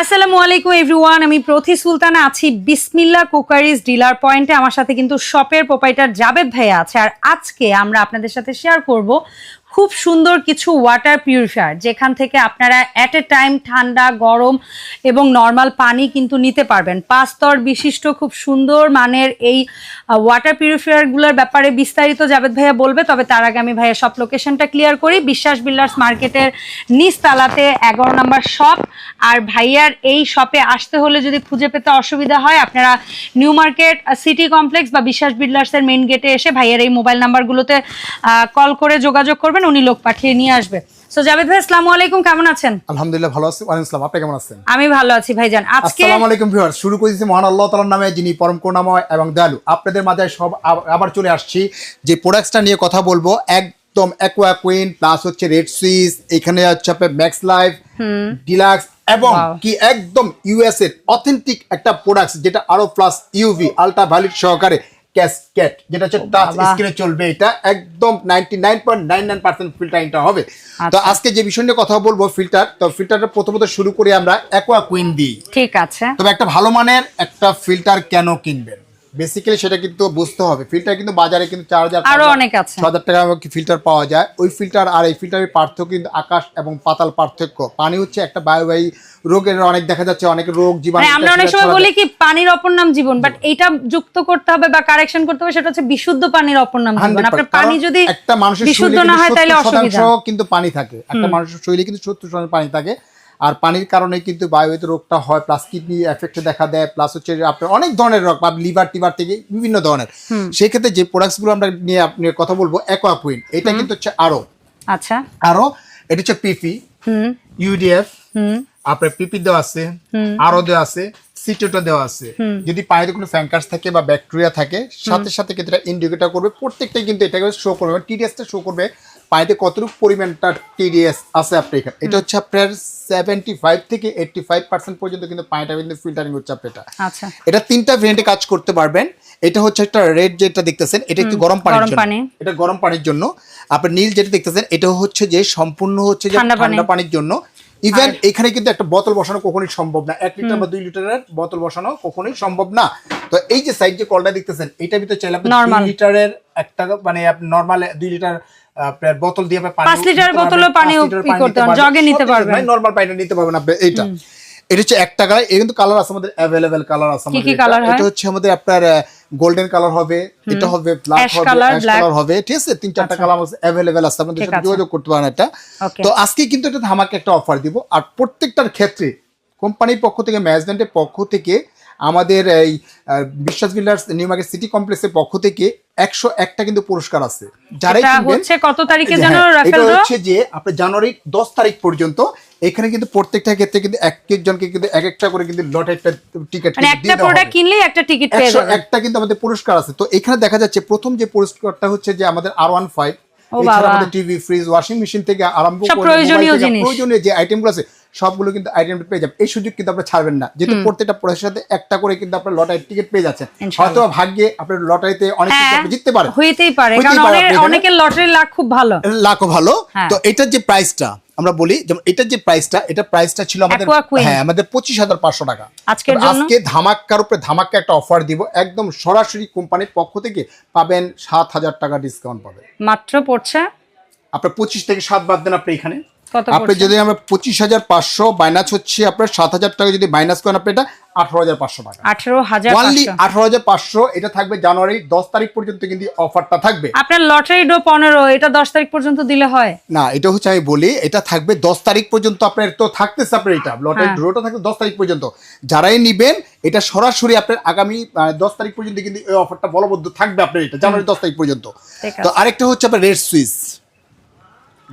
আসসালামু আলাইকুম এভরিওয়ান আমি প্রথি সুলতানা আছি বিসমিল্লা কুকারিজ ডিলার পয়েন্টে। আমার সাথে কিন্তু শপের প্রোপাইটার জাবেদ ভাইয়া আছে। আর আজকে আমরা আপনাদের সাথে শেয়ার করব খুব সুন্দর কিছু ওয়াটার পিউরিফায়ার যেখান থেকে আপনারা অ্যাট এ টাইম ঠান্ডা, গরম এবং নর্মাল পানি কিন্তু নিতে পারবেন। পাঁচ স্তর বিশিষ্ট খুব সুন্দর মানের এই ওয়াটার পিউরিফায়ারগুলোর ব্যাপারে বিস্তারিত জাবেদ ভাইয়া বলবে, তবে তার আগে আমি ভাইয়া সব লোকেশনটা ক্লিয়ার করি। বিশ্বাস বিল্ডার্স মার্কেটের নিচ তালাতে এগারো নম্বর শপ আর ভাইয়ার এই শপে আসতে হলে যদি খুঁজে পেতে অসুবিধা হয়, আপনারা নিউ মার্কেট সিটি কমপ্লেক্স বা বিশ্বাস বিল্ডার্সের মেইন গেটে এসে ভাইয়ার এই মোবাইল নাম্বারগুলোতে কল করে যোগাযোগ করবেন। উনি লোক পাঠিয়ে নিয়ে আসবে। সো জাবেদ ভাই আসসালামু আলাইকুম কেমন আছেন? আলহামদুলিল্লাহ ভালো আছি। ওয়ালাইকুম আসসালাম আপনি কেমন আছেন? আমি ভালো আছি ভাইজান। আজকে আসসালামু আলাইকুম ভিউয়ার শুরু করেছি মহান আল্লাহ তাআলার নামে যিনি পরম করুণাময় এবং দয়ালু। আপনাদের মাঝে সব আবার চলে আসছি যে প্রোডাক্টসটা নিয়ে কথা বলব। একদম অ্যাকোয়া কুইন প্লাস হচ্ছে রেড সুইস এখানে হচ্ছে আপনার ম্যাক্স লাইফ ডিলাক্স এবং কি একদম ইউএস এর অথেন্টিক একটা প্রোডাক্ট যেটা আরও প্লাস ইউভি আলট্রা সহকারে। ক্যাসকেট যেটা হচ্ছে টাচ স্ক্রিনে চলবে এটা একদম ninety nine point nine nine percent ফিল্টারিংটা হবে। তো আচ্ছা। আজকে যে বিষয় নিয়ে কথা বলব ফিল্টার তো ফিল্টারটা প্রথমত শুরু করি আমরা অ্যাকোয়া কুইন দিই ঠিক আছে। তবে একটা ভালো মানের একটা ফিল্টার কেন কিনবেন? বেসিক্যালি সেটা কিন্তু বুঝতে হবে। ফিল্টার কিন্তু বাজারে কিন্তু চার হাজার আরও অনেক আছে। ছ হাজার টাকা ফিল্টার পাওয়া যায়। ওই ফিল্টার আর এই ফিল্টারের পার্থক্য কিন্তু আকাশ এবং পাতাল পার্থক্য। পানি হচ্ছে একটা বায়ুবাহী রোগের অনেক দেখা যাচ্ছে অনেক রোগ জীবাণু মানে আমরা অনেক সময় বলি কি পানির অপর নাম জীবন বাট এইটা যুক্ত করতে হবে বা কারেকশন করতে হবে সেটা হচ্ছে বিশুদ্ধ পানির অপর নাম জীবন। আপনার পানি যদি একটা মানুষের বিশুদ্ধ না হয় তাহলে 70% অসুবিধা। কিন্তু পানি থাকে। একটা মানুষের শরীরে কিন্তু সত্তর শতাংশ পানি থাকে। আর পানির কারণে কিন্তু বায়ুতে রোগটা হয় প্লাস কিডনি এফেক্ট দেখা দেয় প্লাস হচ্ছে আপনার অনেক ধরনের রোগ বা লিভার টিভার থেকে বিভিন্ন ধরনের। সেই ক্ষেত্রে যে প্রোডাক্টসগুলো আমরা নিয়ে আপনি কথা বলব অ্যাকোয়াকুইন এটা কিন্তু হচ্ছে আরও আচ্ছা। আরও এটা হচ্ছে পিপি ইউডিএফ হুম। আপনার পিপি দেওয়া আছে আরও দেওয়া আছে সিটোটা দেওয়া আছে। যদি পানিতে কোনো ফ্যাঙ্কাস থাকে বা ব্যাকটেরিয়া থাকে সাথে সাথে কিন্তু এটা ইন্ডিকেটর করবে প্রত্যেকটাই কিন্তু এটাকে শো করবে টিডিএসটা শো করবে পানিতে কতটুকু পরিমাণটা টিডিএস আছে আপনার এখানে? এটা হচ্ছে আপনার সেভেন্টি ফাইভ থেকে এইটটি ফাইভ পার্সেন্ট পর্যন্ত কিন্তু পানিটা কিন্তু ফিল্টারিং হচ্ছে আপনার এটা। আচ্ছা। এটা তিনটা ভেরিয়েন্টে কাজ করতে পারবেন। এটা হচ্ছে একটা রেড যেটা দেখতেছেন এটা একটু গরম পানির জন্য। এটা গরম পানির জন্য। আপনার নীল যেটা দেখতেছেন এটা হচ্ছে যে সম্পূর্ণ হচ্ছে যে ঠান্ডা ঠান্ডা পানির জন্য। ইভেন এখানে কিন্তু একটা বোতল বসানো কখনোই সম্ভব না। এক লিটার বা দুই লিটারের বোতল বসানো কখনোই সম্ভব না। তো এই যে সাইড যে কলটা দেখতেছেন এটা ভিতরে চাইলে আপনি দুই লিটারের একটা মানে আপনি নর্মাল দুই লিটার আপনার বোতল দিয়ে আপনি পানি পাঁচ লিটার বোতলও পানি করতে পারবেন, জগে নিতে পারবেন। নর্মাল পানিটা নিতে পারবেন আপনি এইটা। এটা হচ্ছে এর কিন্তু কালার আছে আমাদের অ্যাভেলেবেল কালার আছে আমাদের এটা। হচ্ছে আমাদের আপনার গোল্ডেন কালার হবে এটা হবে ব্ল্যাক হবে অ্যাশ কালার হবে ঠিক আছে? তিন চারটা কালার আছে অ্যাভেলেবেল আছে আপনাদের ঠিক সাথে যোগাযোগ করতে পারেন এটা। তো আজকে কিন্তু এটা ধামাকে একটা অফার দিব। আর প্রত্যেকটার ক্ষেত্রে কোম্পানির পক্ষ থেকে ম্যানেজমেন্টের পক্ষ থেকে আমাদের এই বিশ্বাস বিল্ডার্স নিউ মার্কেট সিটি কমপ্লেক্সের পক্ষ থেকে একশো একটা কিন্তু পুরস্কার আছে। যারাই হচ্ছে কত তারিখে হ্যাঁ, এটা হচ্ছে যে আপনার জানুয়ারি দশ তারিখ পর্যন্ত। এখানে কিন্তু প্রত্যেকটা ক্ষেত্রে কিন্তু এক একজনকে কিন্তু এক একটা করে কিন্তু লট একটা টিকিট মানে একটা প্রোডাক্ট কিনলেই একটা টিকিট পেয়ে যাবেন। একটা কিন্তু আমাদের পুরস্কার আছে। তো এখানে দেখা যাচ্ছে প্রথম যে পুরস্কারটা হচ্ছে যে আমাদের আর ওয়ান ফাইভ এছাড়া আমাদের টিভি ফ্রিজ ওয়াশিং মেশিন থেকে আরম্ভ করে। প্রয়োজনীয় যে আইটেমগুলো আছে সবগুলো কিন্তু আইটেম পেয়ে যাবেন। এই সুযোগ কিন্তু আপনারা ছাড়বেন না। যেহেতু প্রত্যেকটা প্রোডাক্টের সাথে একটা করে কিন্তু আপনার লটারি টিকিট পেয়ে যাচ্ছেন। হয়তো ভাগ্যে আপনার লটারিতে অনেক কিছু হ্যাঁ জিততে হইতেই পারে হইতেই কারণ পারে অনেক- অনেকের লটারির লাখ খুব ভালো। লাখও ভালো। হ্যাঁ। তো এটার যে প্রাইসটা আমরা বলি যেমন এটার যে প্রাইসটা এটা প্রাইসটা ছিল আমাদের হ্যাঁ আমাদের পঁচিশ হাজার পাঁচশো টাকা? আজকে ধামাক্কার উপরে ধামাক্কা একটা অফার দিব। একদম সরাসরি কোম্পানির পক্ষ থেকে পাবেন সাত হাজার টাকা ডিসকাউন্ট পাবেন। মাত্র পড়ছে? আপনার পঁচিশ থেকে সাত বাদ দেন আপনি এখানে। আপনি যদি আমরা পঁচিশ হাজার পাঁচশো মাইনাস হচ্ছে আপনার সাত হাজার টাকা যদি মাইনাস করেন আপনি এটা আঠারো হাজার পাঁচশো টাকা। আঠারো হাজার ওয়ানলি আঠারো হাজার পাঁচশো এটা থাকবে জানুয়ারি দশ তারিখ পর্যন্ত কিন্তু অফারটা থাকবে। আপনার লটারি ডো পনেরো এটা দশ তারিখ পর্যন্ত দিলে হয়। না এটা হচ্ছে আমি বলি এটা থাকবে দশ তারিখ পর্যন্ত আপনার তো থাকতেছে আপনার এটা। লটারি হ্যাঁ। ড্রোটা থাকবে দশ তারিখ পর্যন্ত। যারাই নিবেন এটা সরাসরি আপনার আগামী দশ তারিখ পর্যন্ত কিন্তু এই অফারটা বলবদ্ধ থাকবে আপনার এটা জানুয়ারি দশ তারিখ পর্যন্ত। তো। আরেকটা হচ্ছে আপনার রেড সুইচ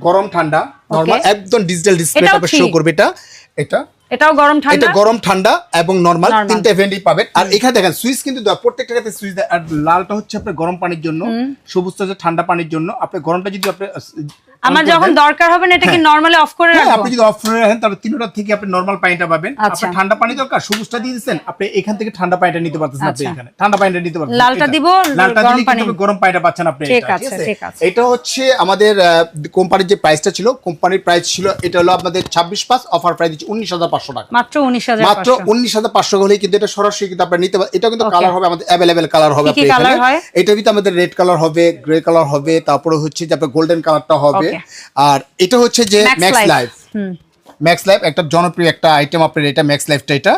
গরম ঠান্ডা। নরমাল একদম ডিজিটাল ডিসপ্লে এটাও শো করবে। এটা এটা এটাও গরম এটা ঠান্ডা গরম ঠান্ডা এবং নরমাল। তিনটা ভেন্ডি পাবেন। আর এখানে দেখেন সুইচ কিন্তু প্রত্যেকটা ক্ষেত্রে সুইচ আর লালটা হচ্ছে আপনার গরম পানির জন্য সবুজটা হচ্ছে ঠান্ডা পানির জন্য। আপনি গরমটা যদি আপনি আমার যখন দরকার হবে না এটা কি হ্যাঁ। নরমালি অফ করে হ্যাঁ, রাখব? আপনি যদি অফ করে রাখেন তাহলে তিনটা থেকে আপনি নর্মাল পানিটা পাবেন। আচ্ছা। আপনার ঠান্ডা পানি দরকার সবুজটা দিয়ে দিচ্ছেন আপনি এখান থেকে ঠান্ডা পানিটা নিতে পারতেছেন আপনি আচ্ছা। এখানে। ঠান্ডা পানিটা নিতে পারতেছেন লালটা দিব, লালটা দিলে। কিন্তু গরম পানিটা পাচ্ছেন আপনি ঠিক আছে, ঠিক আছে। এটা হচ্ছে আমাদের কোম্পানির যে প্রাইসটা ছিল কোম্পানির প্রাইস ছিল এটা হলো আমাদের ছাব্বিশ পাঁচ অফার প্রাইস দিচ্ছে উনিশ হাজার পাঁচশো টাকা। মাত্র উনিশ হাজার মাত্র উনিশ হাজার পাঁচশো হলেই কিন্তু এটা সরাসরি কিন্তু আপনি নিতে পারেন এটা কিন্তু কালার হবে আমাদের অ্যাভেলেবেল কালার হবে আপনি এখানে। এটা কিন্তু আমাদের রেড কালার হবে গ্রে কালার হবে তারপরে হচ্ছে যে আপনার গোল্ডেন কালারটা হবে Okay. আর এটা হচ্ছে যে ম্যাক্স। লাইফ ম্যাক্স লাইফ একটা জনপ্রিয় একটা আইটেম আপনার এটা ম্যাক্স লাইফটা এটা।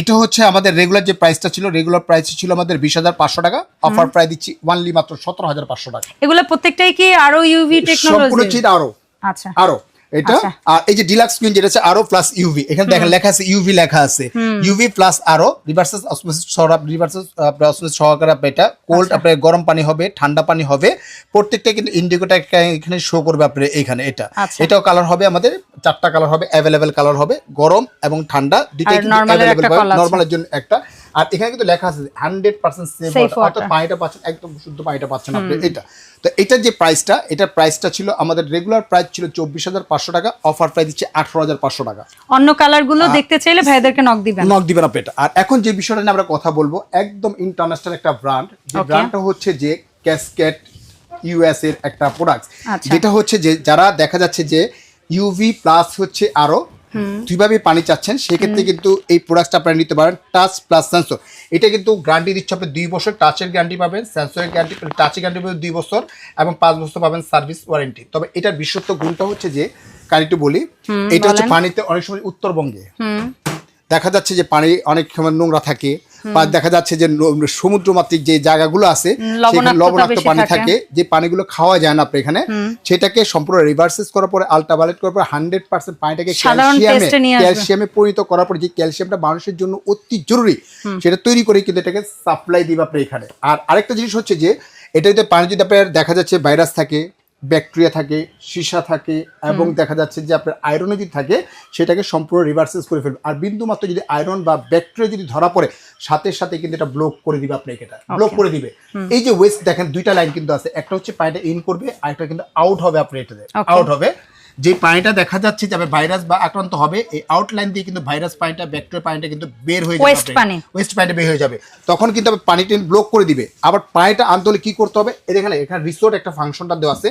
এটা হচ্ছে আমাদের রেগুলার যে প্রাইসটা ছিল রেগুলার প্রাইস ছিল আমাদের বিশ হাজার পাঁচশো টাকা। অফার প্রাইস দিচ্ছি ওয়ানলি মাত্র সতেরো হাজার পাঁচশো টাকা। এগুলো প্রত্যেকটাই কি আরও ইউভি সম্পূর্ণ টেকনোলজি চিট আরও। আচ্ছা। আরও। এটা? আচ্ছা। আর এই যে ডিলাক্স স্ক্রিন যেটা আছে আরও প্লাস ইউভি এখানে দেখেন লেখা আছে ইউভি লেখা আছে। ইউভি প্লাস আরও রিভার্সেস অসমোসিস সরাব রিভার্সেস অসমোসিস সহকারে এটা কোল্ড আচ্ছা। আপনার গরম পানি হবে ঠান্ডা পানি হবে। প্রত্যেকটা কিন্তু ইন্ডিগোটা এখানে শো করবে আপনার এখানে এটা। আচ্ছা। এটাও কালার হবে আমাদের চারটা কালার হবে অ্যাভেলেবেল কালার হবে গরম এবং ঠান্ডা। দুইটাই আর কিন্তু অ্যাভেলেবেল নর্মালের জন্য একটা। আর এখানে কিন্তু লেখা আছে হান্ড্রেড পার্সেন্ট সেফ অর্থাৎ পানিটা পাচ্ছেন একদম শুদ্ধ পানিটা পাচ্ছেন আপনি এটা। তো এটার যে প্রাইসটা এটার প্রাইসটা ছিল আমাদের রেগুলার প্রাইস ছিল চব্বিশ হাজার পাঁচশো টাকা অফার প্রাইস দিচ্ছে আঠারো হাজার পাঁচশো টাকা। অন্য কালারগুলো দেখতে চাইলে ভাইদেরকে নক দিবেন। নক দিবেন আপনি এটা। আর এখন যে বিষয়টা নিয়ে আমরা কথা বলব একদম ইন্টারন্যাশনাল একটা ব্র্যান্ড যে ব্র্যান্ডটা হচ্ছে যে ক্যাসকেট ইউএস এর একটা প্রোডাক্ট আচ্ছা। যেটা হচ্ছে যে যারা দেখা যাচ্ছে যে ইউভি প্লাস হচ্ছে আরও দুইভাবে পানি চাচ্ছেন সেক্ষেত্রে কিন্তু এই প্রোডাক্টটা আপনারা নিতে পারেন টাচ প্লাস সেন্সর এটা কিন্তু গ্যারান্টি দিচ্ছে আপনি দুই বছর টাচের গ্যারান্টি পাবেন সেন্সরের গ্যারান্টি টাচের গ্যারান্টি পাবেন দুই বছর এবং পাঁচ বছর পাবেন সার্ভিস ওয়ারেন্টি তবে এটার বিশ্বত্ব গুণটা হচ্ছে যে কারিটু বলি এটা হচ্ছে পানিতে অনেক সময় উত্তরবঙ্গে। দেখা যাচ্ছে যে পানি অনেক সময় নোংরা থাকে বা দেখা যাচ্ছে যে মাত্রিক যে জায়গাগুলো আছে সেখানে লবণাক্ত পানি থাকে। যে পানিগুলো খাওয়া যায় না আপনি এখানে সেটাকে সম্পূর্ণ রিভার্সেস করার পরে আলট্রাভায়োলেট করার পরে হান্ড্রেড পার্সেন্ট পানিটাকে ক্যালসিয়ামে। ক্যালসিয়ামে পরিণত করার পরে যে ক্যালসিয়ামটা মানুষের জন্য অতি জরুরি সেটা তৈরি করে কিন্তু এটাকে সাপ্লাই দিবে আপনি এখানে আর আরেকটা জিনিস হচ্ছে যে এটাতে পানি যদি আপনার দেখা যাচ্ছে ভাইরাস থাকে ব্যাকটেরিয়া থাকে সীসা থাকে এবং দেখা যাচ্ছে যে আপনার আয়রনও যদি থাকে সেটাকে সম্পূর্ণ রিভার্সেস করে ফেলবে। আর বিন্দু মাত্র যদি আয়রন বা ব্যাকটেরিয়া যদি ধরা পড়ে সাথে সাথে কিন্তু এটা ব্লক করে দিবে আপনাকে এটা ব্লক করে দিবে। এই যে ওয়েস্ট দেখেন দুইটা লাইন কিন্তু আছে। একটা হচ্ছে পানিটা ইন করবে আর একটা কিন্তু আউট হবে আপনার এটাতে। আউট হবে। যে পানিটা দেখা যাচ্ছে যে ভাইরাস বা আক্রান্ত হবে এই আউটলাইন দিয়ে কিন্তু ভাইরাস পানিটা ব্যাকটেরিয়া পানিটা কিন্তু বের হয়ে যাবে Waste পানি। ওয়েস্ট পানিটা বের হয়ে যাবে। তখন কিন্তু পানিটা ব্লক করে দিবে। আবার পানিটা আনতে হলে কি করতে হবে? এই দেখেন এখানে রিসোর্ট একটা ফাংশনটা দেওয়া আছে।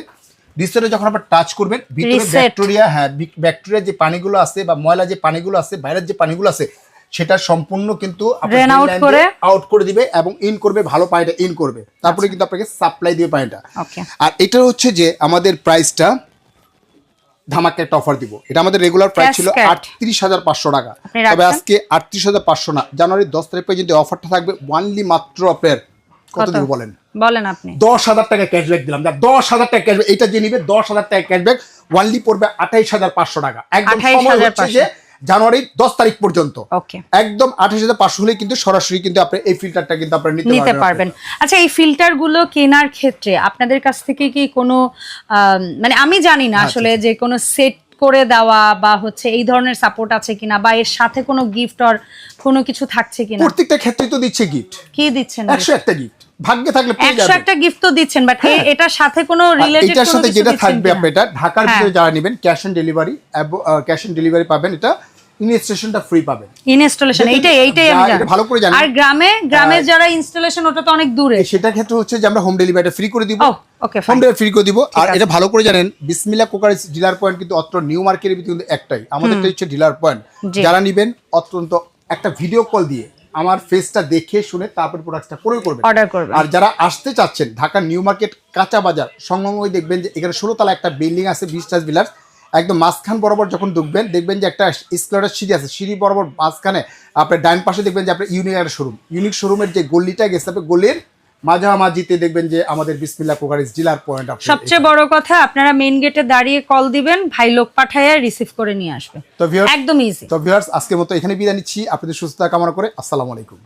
রিসোর্টে যখন আবার টাচ করবেন ভিতরে। ব্যাকটেরিয়া হ্যাঁ ব্যাকটেরিয়া যে পানিগুলো আছে বা ময়লা যে পানিগুলো আছে বাইরের যে পানিগুলো আছে সেটা সম্পূর্ণ কিন্তু? আউট করে দিবে এবং ইন করবে ভালো পানিটা ইন করবে। তারপরে কিন্তু আপনাকে সাপ্লাই দিবে পানিটা। আর এটা হচ্ছে যে আমাদের প্রাইসটা ধামাকে একটা অফার দিব। এটা আমাদের রেগুলার প্রাইস ছিল আটত্রিশ হাজার পাঁচশো টাকা। তবে আজকে আটত্রিশ হাজার পাঁচশো না জানুয়ারির দশ তারিখ পর্যন্ত অফারটা থাকবে। ওয়ানলি মাত্র আপনার কত? দেবো বলেন? বলেন আপনি। দশ হাজার টাকা ক্যাশব্যাক দিলাম। যা দশ হাজার টাকা ক্যাশব্যাক এটা যে নিবে দশ হাজার টাকা ক্যাশব্যাক ওয়ানলি পড়বে আঠাইশ হাজার পাঁচশো টাকা। একদম সময় হচ্ছে যে জানুয়ারির দশ তারিখ পর্যন্ত। একদম আঠাশ হাজার পাঁচশো হলে কিন্তু সরাসরি কিন্তু আপনি এই ফিল্টারটা কিন্তু আপনার নিতে পারবেন আচ্ছা এই ফিল্টারগুলো কেনার ক্ষেত্রে আপনাদের কাছ থেকে কি কোনো মানে আমি জানি না আচ্ছা, আসলে যে কোনো সেট করে দেওয়া বা হচ্ছে এই ধরনের সাপোর্ট আছে কিনা বা এর সাথে কোনো গিফট অর কোনো কিছু থাকছে কিনা? প্রত্যেকটা ক্ষেত্রে তো দিচ্ছে গিফট কি দিচ্ছেন একশো একটা গিফট ভাগ্যে থাকলে পেয়ে যাবেন একটা গিফট তো দিচ্ছেন বাট হ্যাঁ। এটার সাথে কোনো রিলেটেড এটার সাথে যেটা থাকবে আপনি এটা ঢাকার হ্যাঁ। ভিতরে যারা নেবেন cash on delivery cash on delivery পাবেন এটা ইনস্টেশনটা ফ্রি পাবেন। ইনস্টলেশন এইটাই এইটাই আমি জানি। ভালো করে জানেন। আর গ্রামে গ্রামে যারা ইনস্টলেশন ওটা তো অনেক দূরে। সেটা ক্ষেত্রে হচ্ছে যে আমরা হোম ডেলিভারিটা ফ্রি করে দিব। ওকে হোম ডেলিভারি ফ্রি করে দিব। আর এটা ভালো করে জানেন বিসমিল্লা কোকার ডিলার পয়েন্ট কিন্তু অত্র নিউ মার্কেটের কিন্তু একটাই। আমাদেরটা হচ্ছে ডিলার পয়েন্ট যারা নিবেন অত্যন্ত একটা ভিডিও কল দিয়ে। আমার ফেসটা দেখে শুনে তারপর প্রোডাক্টটা ক্রয় করবেন। অর্ডার করবেন। আর যারা আসতে চাচ্ছেন ঢাকা নিউ মার্কেট কাঁচা বাজার সংগমে দেখবেন যে এখানে ষোলো তলা একটা বিল্ডিং আছে বিশটাস বিলার্স একদম মাঝখান বরাবর যখন ঢুকবেন দেখবেন যে একটা স্কলারের সিঁড়ি আছে। সিঁড়ি বরাবর মাঝখানে আপনার ডাইন পাশে দেখবেন যে আপনার ইউনিক একটা শোরুম ইউনিক শোরুমের যে গলিটা গেছে আপনি গলির মাঝামাঝিতে দেখবেন যে আমাদের বিসমিল্লা কুকারিস ডিলার পয়েন্ট সবচেয়ে বড় কথা আপনারা মেইন গেটে দাঁড়িয়ে কল দিবেন ভাই লোক পাঠায় রিসিভ করে নিয়ে আসবে। তো ভিউয়ার্স একদম ইজি তো ভিউয়ার্স আজকের মতো এখানে বিদায় নিচ্ছি। আপনাদের সুস্থতা কামনা করে আসসালামু আলাইকুম।